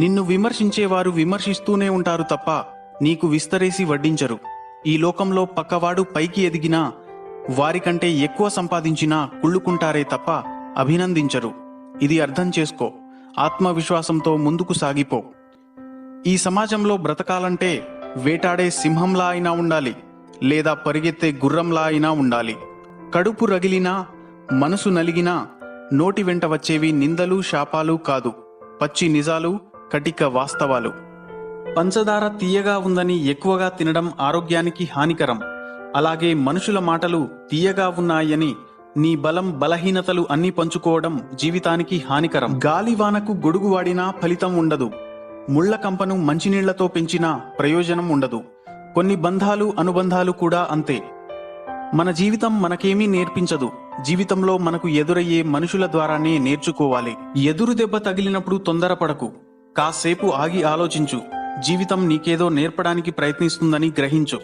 నిన్ను విమర్శించేవారు విమర్శిస్తూనే ఉంటారు తప్ప నీకు విస్తరేసి వడ్డించరు. ఈ లోకంలో పక్కవాడు పైకి ఎదిగినా వారికంటే ఎక్కువ సంపాదించినా కుళ్ళుకుంటారే తప్ప అభినందించరు. ఇది అర్థం చేసుకో. ఆత్మవిశ్వాసంతో ముందుకు సాగిపో. ఈ సమాజంలో బ్రతకాలంటే వేటాడే సింహంలా అయినా ఉండాలి లేదా పరిగెత్తే గుర్రంలా అయినా ఉండాలి. కడుపు రగిలినా మనసు నలిగినా నోటి వెంట వచ్చేవి నిందలు శాపాలు కాదు. పచ్చి నిజాలు కటిక వాస్తవాలు. పంచదార తీయగా ఉందని ఎక్కువగా తినడం ఆరోగ్యానికి హానికరం. అలాగే మనుషుల మాటలు తీయగా ఉన్నాయని నీ బలం బలహీనతలు అన్ని పంచుకోవడం జీవితానికి హానికరం. గాలివానకు గొడుగు వాడినా ఫలితం ఉండదు. ముళ్ళ కంపను మంచినీళ్ళతో పెంచినా ప్రయోజనం ఉండదు. కొన్ని బంధాలు అనుబంధాలు కూడా అంతే. మన జీవితం మనకేమీ నేర్పించదు. జీవితంలో మనకు ఎదురయ్యే మనుషుల ద్వారానే నేర్చుకోవాలి. ఎదురు దెబ్బ తగిలినప్పుడు తొందరపడకు. కాసేపు ఆగి ఆలోచించు. జీవితం నీకేదో నేర్పడానికి ప్రయత్నిస్తుందని గ్రహించు.